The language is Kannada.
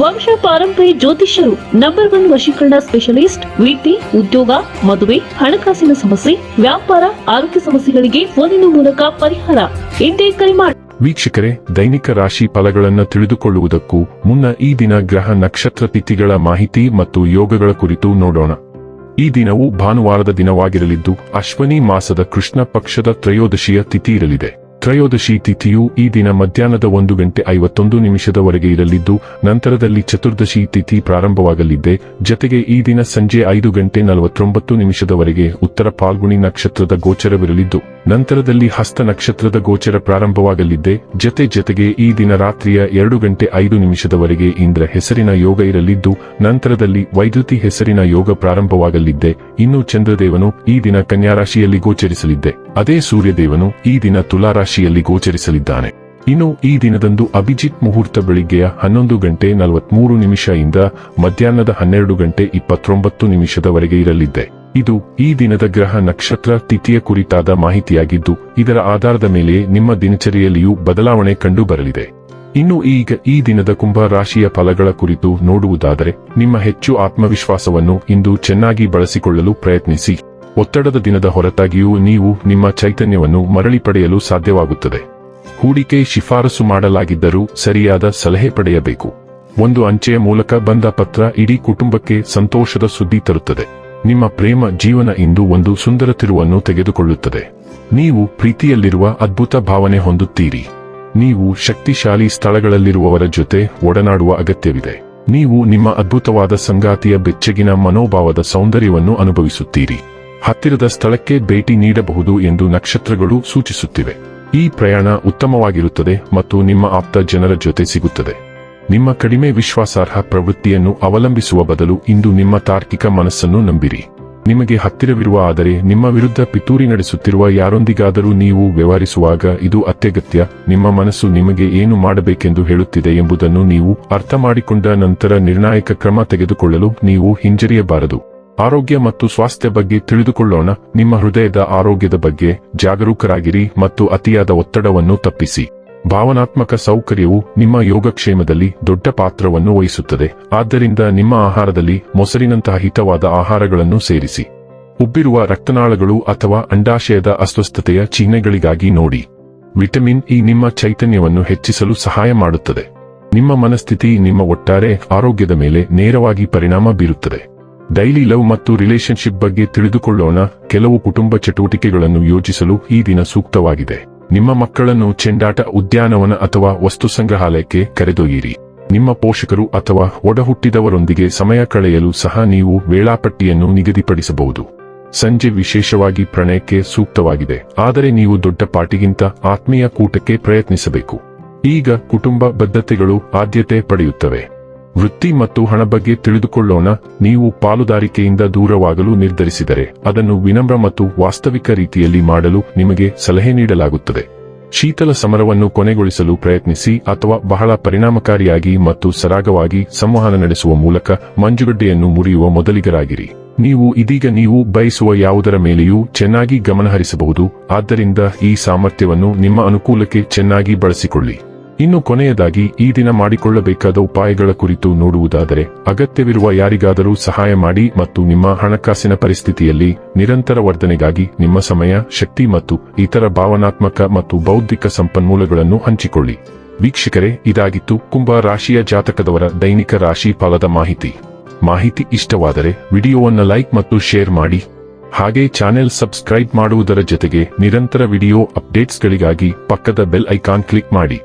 ವಂಶ ಪಾರಂಪರ್ಯ ಜ್ಯೋತಿಷ್ಯರು ನಂಬರ್ ಒನ್ ವಶೀಕರಣ ಸ್ಪೆಷಲಿಸ್ಟ್ ವೃತ್ತಿ ಉದ್ಯೋಗ, ಮದುವೆ, ಹಣಕಾಸಿನ ಸಮಸ್ಯೆ, ವ್ಯಾಪಾರ, ಆರೋಗ್ಯ ಸಮಸ್ಯೆಗಳಿಗೆ ಫೋನಿನ ಮೂಲಕ ಪರಿಹಾರ. ಇಂದೇ ಕರೆ ಮಾಡಿ ವೀಕ್ಷಕರೇ, ದೈನಿಕ ರಾಶಿ ಫಲಗಳನ್ನು ತಿಳಿದುಕೊಳ್ಳುವುದಕ್ಕೂ ಮುನ್ನ ಈ ದಿನ ಗ್ರಹ ನಕ್ಷತ್ರ ತಿಥಿಗಳ ಮಾಹಿತಿ ಮತ್ತು ಯೋಗಗಳ ಕುರಿತು ನೋಡೋಣ. ಈ ದಿನವು ಭಾನುವಾರದ ದಿನವಾಗಿರಲಿದ್ದು, ಅಶ್ವನಿ ಮಾಸದ ಕೃಷ್ಣ ಪಕ್ಷದ ತ್ರಯೋದಶಿಯ ತಿಥಿ ಇರಲಿದೆ. ತ್ರಯೋದಶಿ ತಿಥಿಯು ಈ ದಿನ ಮಧ್ಯಾಹ್ನದ ಒಂದು ಗಂಟೆ ಐವತ್ತೊಂದು ನಿಮಿಷದವರೆಗೆ ಇರಲಿದ್ದು, ನಂತರದಲ್ಲಿ ಚತುರ್ದಶಿ ತಿಥಿ ಪ್ರಾರಂಭವಾಗಲಿದೆ ಜತೆಗೆ ಈ ದಿನ ಸಂಜೆ ಐದು ಗಂಟೆ ನಲವತ್ತೊಂಬತ್ತು ನಿಮಿಷದವರೆಗೆ ಉತ್ತರ ಪಾಲ್ಗುಣಿ ನಕ್ಷತ್ರದ ಗೋಚರವಿರಲಿದ್ದು, ನಂತರದಲ್ಲಿ ಹಸ್ತ ನಕ್ಷತ್ರದ ಗೋಚರ ಪ್ರಾರಂಭವಾಗಲಿದೆ ಜತೆ ಜತೆಗೆ ಈ ದಿನ ರಾತ್ರಿಯ ಎರಡು ಗಂಟೆ ಐದು ನಿಮಿಷದವರೆಗೆ ಇಂದ್ರ ಹೆಸರಿನ ಯೋಗ ಇರಲಿದ್ದು, ನಂತರದಲ್ಲಿ ವೈದ್ಯುತಿ ಹೆಸರಿನ ಯೋಗ ಪ್ರಾರಂಭವಾಗಲಿದೆ ಇನ್ನು ಚಂದ್ರದೇವನು ಈ ದಿನ ಕನ್ಯಾ ರಾಶಿಯಲ್ಲಿ ಗೋಚರಿಸಲಿದ್ದೆ. ಅದೇ ಸೂರ್ಯದೇವನು ಈ ದಿನ ತುಲಾರಾಶಿಯಲ್ಲಿ ಗೋಚರಿಸಲಿದ್ದಾನೆ. ಇನ್ನು ಈ ದಿನದಂದು ಅಭಿಜಿತ್ ಮುಹೂರ್ತ ಬೆಳಿಗ್ಗೆಯ ಹನ್ನೊಂದು ಗಂಟೆ ನಲವತ್ಮೂರು ನಿಮಿಷ ಇಂದ ಮಧ್ಯಾಹ್ನದ ಹನ್ನೆರಡು ಗಂಟೆ ಇಪ್ಪತ್ತೊಂಬತ್ತು ನಿಮಿಷದವರೆಗೆ ಇರಲಿದ್ದೆ. ಇದು ಈ ದಿನದ ಗ್ರಹ ನಕ್ಷತ್ರ ತಿಥಿಯ ಕುರಿತಾದ ಮಾಹಿತಿಯಾಗಿದ್ದು, ಇದರ ಆಧಾರದ ಮೇಲೆ ನಿಮ್ಮ ದಿನಚರಿಯಲ್ಲಿಯೂ ಬದಲಾವಣೆ ಕಂಡು ಬರಲಿದೆ ಇನ್ನು ಈಗ ಈ ದಿನದ ಕುಂಭ ರಾಶಿಯ ಫಲಗಳ ಕುರಿತು ನೋಡುವುದಾದರೆ, ನಿಮ್ಮ ಹೆಚ್ಚು ಆತ್ಮವಿಶ್ವಾಸವನ್ನು ಇಂದು ಚೆನ್ನಾಗಿ ಬಳಸಿಕೊಳ್ಳಲು ಪ್ರಯತ್ನಿಸಿ. ಒತ್ತಡದ ದಿನದ ಹೊರತಾಗಿಯೂ ನೀವು ನಿಮ್ಮ ಚೈತನ್ಯವನ್ನು ಮರಳಿ ಪಡೆಯಲು ಸಾಧ್ಯವಾಗುತ್ತದೆ. ಹೂಡಿಕೆ ಶಿಫಾರಸು ಮಾಡಲಾಗಿದ್ದರೂ ಸರಿಯಾದ ಸಲಹೆ ಪಡೆಯಬೇಕು. ಒಂದು ಅಂಚೆಯ ಮೂಲಕ ಬಂದ ಪತ್ರ ಇಡೀ ಕುಟುಂಬಕ್ಕೆ ಸಂತೋಷದ ಸುದ್ದಿ ತರುತ್ತದೆ. ನಿಮ್ಮ ಪ್ರೇಮ ಜೀವನ ಇಂದು ಒಂದು ಸುಂದರ ತಿರುವನ್ನು ತೆಗೆದುಕೊಳ್ಳುತ್ತದೆ. ನೀವು ಪ್ರೀತಿಯಲ್ಲಿರುವ ಅದ್ಭುತ ಭಾವನೆ ಹೊಂದುತ್ತೀರಿ. ನೀವು ಶಕ್ತಿಶಾಲಿ ಸ್ಥಳಗಳಲ್ಲಿರುವವರ ಜೊತೆ ಒಡನಾಡುವ ಅಗತ್ಯವಿದೆ. ನೀವು ನಿಮ್ಮ ಅದ್ಭುತವಾದ ಸಂಗಾತಿಯ ಬೆಚ್ಚಗಿನ ಮನೋಭಾವದ ಸೌಂದರ್ಯವನ್ನು ಅನುಭವಿಸುತ್ತೀರಿ. ಹತ್ತಿರದ ಸ್ಥಳಕ್ಕೆ ಭೇಟಿ ನೀಡಬಹುದು ಎಂದು ನಕ್ಷತ್ರಗಳು ಸೂಚಿಸುತ್ತಿವೆ. ಈ ಪ್ರಯಾಣ ಉತ್ತಮವಾಗಿರುತ್ತದೆ ಮತ್ತು ನಿಮ್ಮ ಆಪ್ತ ಜನರ ಜೊತೆ ಸಿಗುತ್ತದೆ. ನಿಮ್ಮ ಕಡಿಮೆ ವಿಶ್ವಾಸಾರ್ಹ ಪ್ರವೃತ್ತಿಯನ್ನು ಅವಲಂಬಿಸುವ ಬದಲು ಇಂದು ನಿಮ್ಮ ತಾರ್ಕಿಕ ಮನಸ್ಸನ್ನು ನಂಬಿರಿ. ನಿಮಗೆ ಹತ್ತಿರವಿರುವ ಆದರೆ ನಿಮ್ಮ ವಿರುದ್ಧ ಪಿತೂರಿ ನಡೆಸುತ್ತಿರುವ ಯಾರೊಂದಿಗಾದರೂ ನೀವು ವ್ಯವಹರಿಸುವಾಗ ಇದು ಅತ್ಯಗತ್ಯ, ನಿಮ್ಮ ಮನಸ್ಸು ನಿಮಗೆ ಏನು ಮಾಡಬೇಕೆಂದು ಹೇಳುತ್ತಿದೆ ಎಂಬುದನ್ನು ನೀವು ಅರ್ಥ ನಂತರ ನಿರ್ಣಾಯಕ ಕ್ರಮ ತೆಗೆದುಕೊಳ್ಳಲು ನೀವು ಹಿಂಜರಿಯಬಾರದು. ಆರೋಗ್ಯ ಮತ್ತು ಸ್ವಾಸ್ಥ್ಯ ಬಗ್ಗೆ ತಿಳಿದುಕೊಳ್ಳೋಣ. ನಿಮ್ಮ ಹೃದಯದ ಆರೋಗ್ಯದ ಬಗ್ಗೆ ಜಾಗರೂಕರಾಗಿರಿ ಮತ್ತು ಅತಿಯಾದ ಒತ್ತಡವನ್ನು ತಪ್ಪಿಸಿ. ಭಾವನಾತ್ಮಕ ಸೌಕರ್ಯವು ನಿಮ್ಮ ಯೋಗಕ್ಷೇಮದಲ್ಲಿ ದೊಡ್ಡ ಪಾತ್ರವನ್ನು ವಹಿಸುತ್ತದೆ. ಆದ್ದರಿಂದ ನಿಮ್ಮ ಆಹಾರದಲ್ಲಿ ಮೊಸರಿನಂತಹ ಹಿತವಾದ ಆಹಾರಗಳನ್ನು ಸೇರಿಸಿ. ಉಬ್ಬಿರುವ ರಕ್ತನಾಳಗಳು ಅಥವಾ ಅಂಡಾಶಯದ ಅಸ್ವಸ್ಥತೆಯ ಚಿಹ್ನೆಗಳಿಗಾಗಿ ನೋಡಿ. ವಿಟಮಿನ್ ಇ ನಿಮ್ಮ ಚೈತನ್ಯವನ್ನು ಹೆಚ್ಚಿಸಲು ಸಹಾಯ ಮಾಡುತ್ತದೆ. ನಿಮ್ಮ ಮನಸ್ಥಿತಿ ನಿಮ್ಮ ಒಟ್ಟಾರೆ ಆರೋಗ್ಯದ ಮೇಲೆ ನೇರವಾಗಿ ಪರಿಣಾಮ ಬೀರುತ್ತದೆ. ಡೈಲಿ ಲವ್ ಮತ್ತು ರಿಲೇಶನ್ಶಿಪ್ ಬಗ್ಗೆ ತಿಳಿದುಕೊಳ್ಳೋಣ. ಕೆಲವು ಕುಟುಂಬ ಚಟುವಟಿಕೆಗಳನ್ನು ಯೋಜಿಸಲು ಈ ದಿನ ಸೂಕ್ತವಾಗಿದೆ. ನಿಮ್ಮ ಮಕ್ಕಳನ್ನು ಚೆಂಡಾಟ ಉದ್ಯಾನವನ ಅಥವಾ ವಸ್ತು ಸಂಗ್ರಹಾಲಯಕ್ಕೆ ಕರೆದೊಯ್ಯಿರಿ. ನಿಮ್ಮ ಪೋಷಕರು ಅಥವಾ ಒಡಹುಟ್ಟಿದವರೊಂದಿಗೆ ಸಮಯ ಕಳೆಯಲು ಸಹ ನೀವು ವೇಳಾಪಟ್ಟಿಯನ್ನು ನಿಗದಿಪಡಿಸಬಹುದು. ಸಂಜೆ ವಿಶೇಷವಾಗಿ ಪ್ರಣಯಕ್ಕೆ ಸೂಕ್ತವಾಗಿದೆ. ಆದರೆ ನೀವು ದೊಡ್ಡ ಪಾಟಿಗಿಂತ ಆತ್ಮೀಯ ಕೂಟಕ್ಕೆ ಪ್ರಯತ್ನಿಸಬೇಕು. ಈಗ ಕುಟುಂಬ ಬದ್ಧತೆಗಳು ಆದ್ಯತೆ ಪಡೆಯುತ್ತವೆ. ವೃತ್ತಿ ಮತ್ತು ಹಣ ಬಗ್ಗೆ ತಿಳಿದುಕೊಳ್ಳೋಣ. ನೀವು ಪಾಲುದಾರಿಕೆಯಿಂದ ದೂರವಾಗಲು ನಿರ್ಧರಿಸಿದರೆ ಅದನ್ನು ವಿನಮ್ರ ಮತ್ತು ವಾಸ್ತವಿಕ ರೀತಿಯಲ್ಲಿ ಮಾಡಲು ನಿಮಗೆ ಸಲಹೆ ನೀಡಲಾಗುತ್ತದೆ. ಶೀತಲ ಸಮರವನ್ನು ಕೊನೆಗೊಳಿಸಲು ಪ್ರಯತ್ನಿಸಿ ಅಥವಾ ಬಹಳ ಪರಿಣಾಮಕಾರಿಯಾಗಿ ಮತ್ತು ಸರಾಗವಾಗಿ ಸಂವಹನ ನಡೆಸುವ ಮೂಲಕ ಮಂಜುಗಡ್ಡೆಯನ್ನು ಮುರಿಯುವ ಮೊದಲಿಗರಾಗಿರಿ. ನೀವು ಇದೀಗ ನೀವು ಬಯಸುವ ಯಾವುದರ ಮೇಲೆಯೂ ಚೆನ್ನಾಗಿ ಗಮನಹರಿಸಬಹುದು. ಆದ್ದರಿಂದ ಈ ಸಾಮರ್ಥ್ಯವನ್ನು ನಿಮ್ಮ ಅನುಕೂಲಕ್ಕೆ ಚೆನ್ನಾಗಿ ಬಳಸಿಕೊಳ್ಳಿ. ಇನ್ನು ಕೊನೆಯದಾಗಿ ಈ ದಿನ ಮಾಡಿಕೊಳ್ಳಬೇಕಾದ ಉಪಾಯಗಳ ಕುರಿತು ನೋಡುವುದಾದರೆ, ಅಗತ್ಯವಿರುವ ಯಾರಿಗಾದರೂ ಸಹಾಯ ಮಾಡಿ ಮತ್ತು ನಿಮ್ಮ ಹಣಕಾಸಿನ ಪರಿಸ್ಥಿತಿಯಲ್ಲಿ ನಿರಂತರ ವರ್ಧನೆಗಾಗಿ ನಿಮ್ಮ ಸಮಯ, ಶಕ್ತಿ ಮತ್ತು ಇತರ ಭಾವನಾತ್ಮಕ ಮತ್ತು ಬೌದ್ಧಿಕ ಸಂಪನ್ಮೂಲಗಳನ್ನು ಹಂಚಿಕೊಳ್ಳಿ. ವೀಕ್ಷಕರೇ, ಇದಾಗಿತ್ತು ಕುಂಭ ರಾಶಿಯ ಜಾತಕದವರ ದೈನಿಕ ರಾಶಿ ಫಲದ ಮಾಹಿತಿ. ಮಾಹಿತಿ ಇಷ್ಟವಾದರೆ ವಿಡಿಯೋವನ್ನು ಲೈಕ್ ಮತ್ತು ಶೇರ್ ಮಾಡಿ. ಹಾಗೆ ಚಾನೆಲ್ ಸಬ್ಸ್ಕ್ರೈಬ್ ಮಾಡುವುದರ ಜೊತೆಗೆ ನಿರಂತರ ವಿಡಿಯೋ ಅಪ್ಡೇಟ್ಸ್ಗಳಿಗಾಗಿ ಪಕ್ಕದ ಬೆಲ್ ಐಕಾನ್ ಕ್ಲಿಕ್ ಮಾಡಿ.